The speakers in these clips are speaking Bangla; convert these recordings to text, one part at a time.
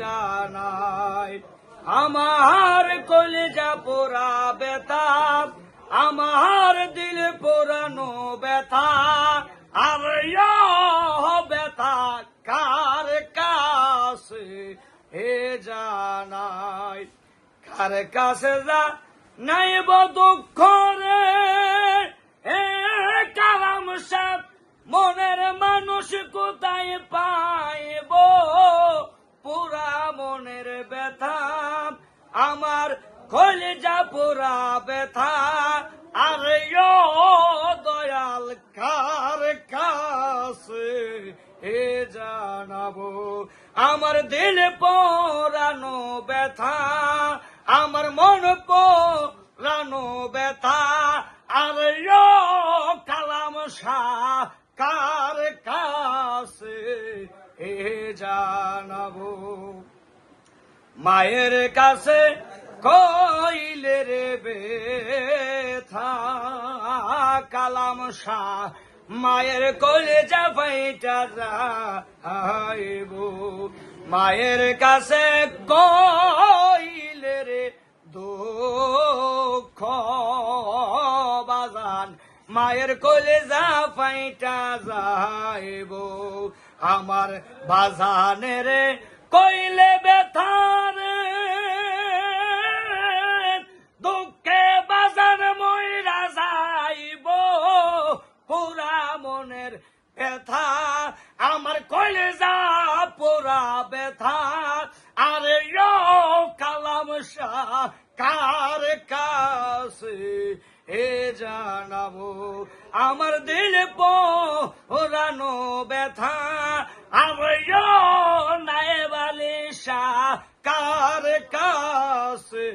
জানাই। আমার কলিজা পোড়া বেতা আমার দিল পোড়ানো ব্যথা, আর ব্যথা কার কাছে হে জানাই? কার কাছে যা নাইব দুঃখ রে, এ কালাম সাপ, মনের মানুষ কোথায় পাইব? পুরা মনের ব্যথা, আমার কলিজা পুরা ব্যথা। আর দয়াল, কার কাছে হে জানাব? আমার দিল পরানো ব্যথা, আমার মন পরানো ব্যথা। আর কালাম শাহ, কার কাছে হে জানাব। মায়ের কাছে কইলে রে বেথা কালাম শাহ, মায়ের কইলে যা ফাইটা যাইব। মায়ের কাছে কইলে রে দুঃখ, বাজান, মায়ের কোলে যা ফাইটা যাইব। আমার বাজানের কইলে বেথার দুঃখে বাজান ময়রা যাইব, পুরা মনের ব্যথা। আমার কইলে যা পুরা ব্যথা। আরে কালাম শাহ কার কাছে হে জানাব, আমার দিল পোরানো ব্যথা আমার নাইবালি শাহ কার কাছে?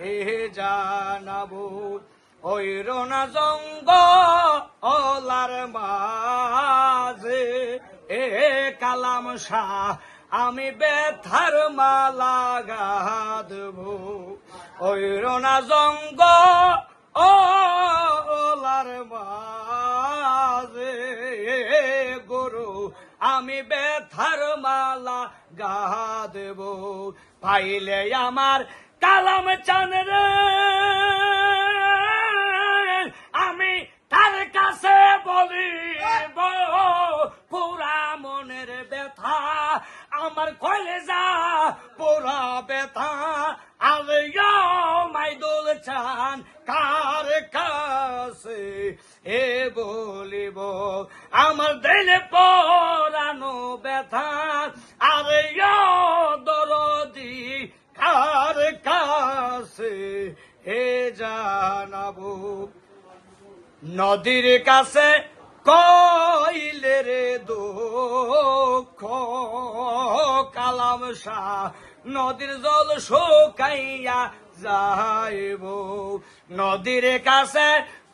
হে জানাব ওই রোনা জঙ্গ ওলার মাঝে। এ কালাম শাহ, আমি বেথার মালা গাধব। ওই রোনা জঙ্গ আমি বেথার মালা গাধব। পাইলে আমার কালাম চান রে। আমি তার কাছে বলি পুরা মনের ব্যথা, আমার কলেজা, পুরা ব্যথা মাইদুল চান কার কাছে? এ বলিব, আমার দিলে পরানো ব্যথা, আরে দরদি, কার কাছে? হে জানাব, নদীর কাছে কইলে রে দুঃখ, কালাম শাহ নদীর জল শুকাইয়া যাইব। নদীর কাছে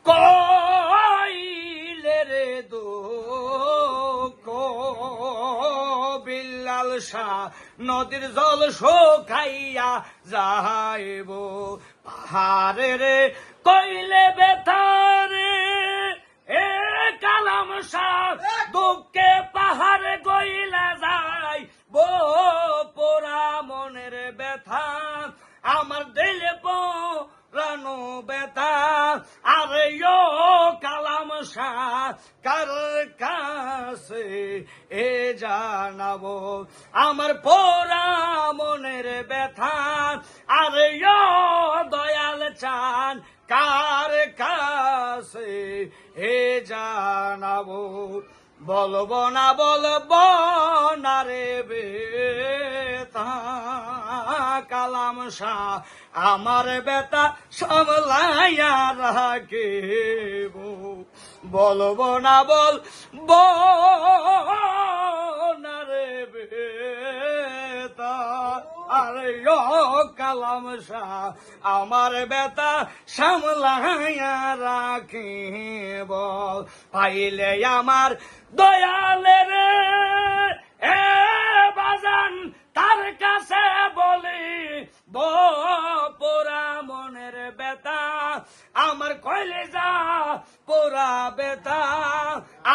কইলে রে দুঃখ, বিল্লাল শাহ, নদীর জল শুকাইয়া যাইব। পাহাড়ের কইলে বেথারে এ কালাম শাহ, দুঃখে ব্যথা, আমার দিলে পোড়ানো ব্যথা। আরে ইয়ো কালাম কার কাছে এ জানাব? আমার পোড়া মনের ব্যথা। আরে ইয়ো দয়াল চান, কার কাছে হে জানাব? বলব না, বলব না রে বেতা কালাম শাহ, আমার বেতা সামলাইয়া রাখিব। বলব না বল না রে আরে কালাম শাহ, আমার বেতা সামলাইয়া রাখিব। পাইলে আমার দয়ালের এ আমার কইলে যা, পোরা বেতা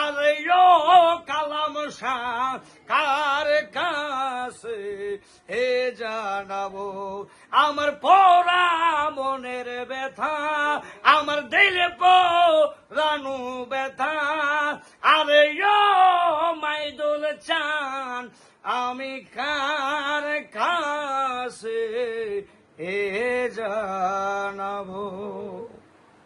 আরে কালাম কার কাছে হে জানাব? আমার পোরা মনের ব্যথা, আমার দিলে পো রানু ব্যথা। আরে মাইদুল চান, আমি কার কাছে হে জানাব